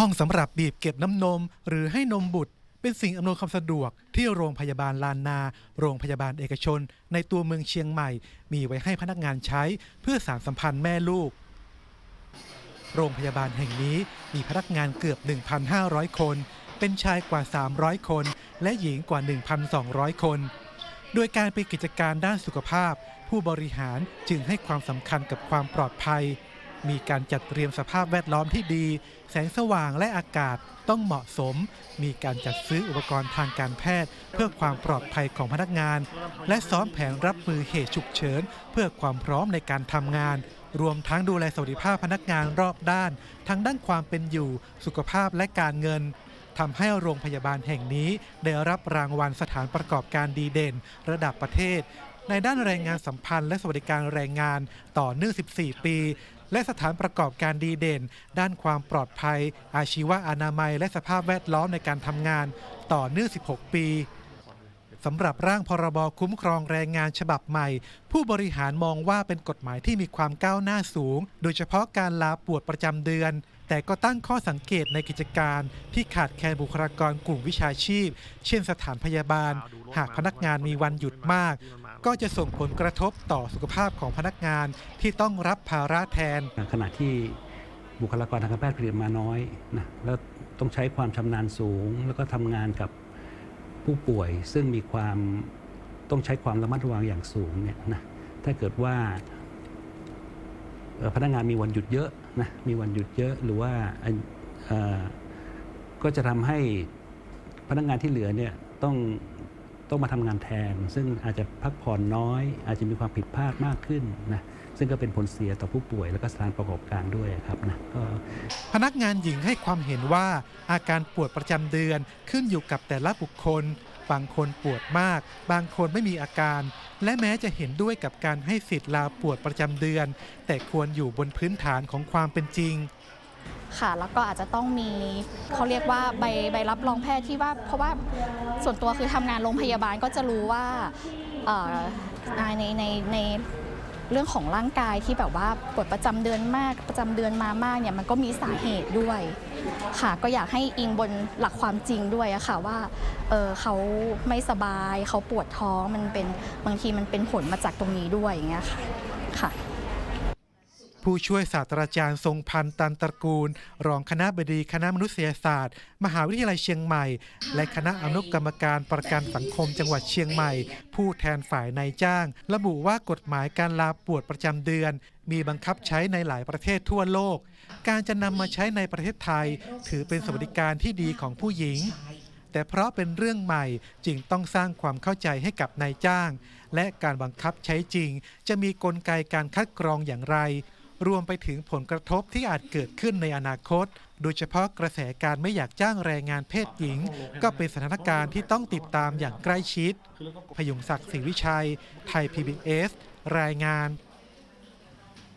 ห้องสำหรับบีบเก็บน้ำนม หรือให้นมบุตร เป็นสิ่งอำนวยความสะดวกที่โรงพยาบาลลานนา โรงพยาบาลเอกชน ในตัวเมืองเชียงใหม่ มีไว้ให้พนักงานใช้เพื่อสารสัมพันธ์แม่ลูก โรงพยาบาลแห่งนี้มีพนักงานเกือบ 1,500 คน เป็นชายกว่า 300 คน และหญิงกว่า 1,200 คน โดยการเป็นกิจการด้านสุขภาพ ผู้บริหารจึงให้ความสำคัญกับความปลอดภัย มีการจัดเตรียมสภาพแวดล้อมที่ดี แสงสว่างและอากาศต้องเหมาะสม มีการจัดซื้ออุปกรณ์ทางการแพทย์ เพื่อความปลอดภัยของพนักงาน และซ้อมแผนรับมือเหตุฉุกเฉิน เพื่อความพร้อมในการทำงาน รวมทั้งดูแลสวัสดิภาพพนักงานรอบด้าน ทั้งด้านความเป็นอยู่ สุขภาพและการเงินทำให้โรงพยาบาลแห่งนี้ได้รับรางวัลสถานประกอบการดีเด่น ระดับประเทศในด้านแรงงานสัมพันธ์และสวัสดิการแรงงานต่อเนื่อง 14 ปี และสถานประกอบการดีเด่น ด้านความปลอดภัย อาชีวะอนามัย และสภาพแวดล้อมในการทำงาน ต่อเนื่อง 16 ปีสำหรับร่างพรบคุ้มครองแรงงานฉบับใหม่ ผู้บริหารมองว่าเป็นกฎหมายที่มีความก้าวหน้าสูง โดยเฉพาะการลาปวดประจำเดือน แต่ก็ตั้งข้อสังเกตในกิจการ ที่ขาดแคลนบุคลากรกลุ่มวิชาชีพ เช่นสถานพยาบาล หากพนักงานมีวันหยุดมาก ก็จะส่งผลกระทบต่อสุขภาพของพนักงานที่ต้องรับภาระแทน ขณะที่บุคลากรทางการแพทย์ผลิตมาน้อยนะแล้วต้องใช้ความชำนาญสูง แล้วก็ทำงานกับผู้ป่วย ซึ่งมีความต้องใช้ความระมัดระวังอย่างสูงเนี่ยนะถ้าเกิดว่าพนักงานมีวันหยุดเยอะนะมีวันหยุดเยอะหรือว่าก็จะทำให้พนักงานที่เหลือเนี่ยต้อง ต้องมาทำงานแทน ซึ่งอาจจะพักผ่อนน้อย อาจจะมีความผิดพลาดมากขึ้นนะซึ่งก็เป็นผลเสียต่อผู้ป่วยและก็สถานประกอบการด้วยครับนะก็พนักงานหญิงให้ความเห็นว่าอาการปวดประจำเดือนขึ้นอยู่กับแต่ละบุคคล บางคนปวดมาก บางคนไม่มีอาการ และแม้จะเห็นด้วยกับการให้สิทธิ์ลาปวดประจำเดือน แต่ควรอยู่บนพื้นฐานของความเป็นจริง ค่ะ แล้วก็อาจจะต้องมีเขาเรียกว่าใบใบรับรองแพทย์ที่ว่า เพราะว่าส่วนตัวคือทำงานโรงพยาบาลก็จะรู้ว่าในในในเรื่องของร่างกายที่แบบว่าปวดประจำเดือนมากประจำเดือนมามากเนี่ยมันก็มีสาเหตุด้วยค่ะ ก็อยากให้อิงบนหลักความจริงด้วยอะค่ะว่าเออเขาไม่สบายเขาปวดท้องมันเป็นบางทีมันเป็นผลมาจากตรงนี้ด้วยอย่างเงี้ยค่ะค่ะ ผู้ช่วยศาสตราจารย์ทรงพันธ์ตันตระกูล รองคณะบดีคณะมนุษยศาสตร์ มหาวิทยาลัยเชียงใหม่ และคณะอนุกรรมการประกันสังคมจังหวัดเชียงใหม่ ผู้แทนฝ่ายนายจ้าง ระบุว่ากฎหมายการลาปวดประจำเดือน มีบังคับใช้ในหลายประเทศทั่วโลก การจะนำมาใช้ในประเทศไทย ถือเป็นสวัสดิการที่ดีของผู้หญิงแต่เพราะเป็นเรื่องใหม่จึงต้องสร้างความเข้าใจให้กับนายจ้าง และการบังคับใช้จริง จะมีกลไกการคัดกรองอย่างไร รวมไปถึงผลกระทบที่อาจเกิดขึ้นในอนาคต โดยเฉพาะกระแสการไม่อยากจ้างแรงงานเพศหญิง ก็เป็นสถานการณ์ที่ต้องติดตามอย่างใกล้ชิด พยุงศักดิ์ศรีวิชัย ไทย PBS รายงาน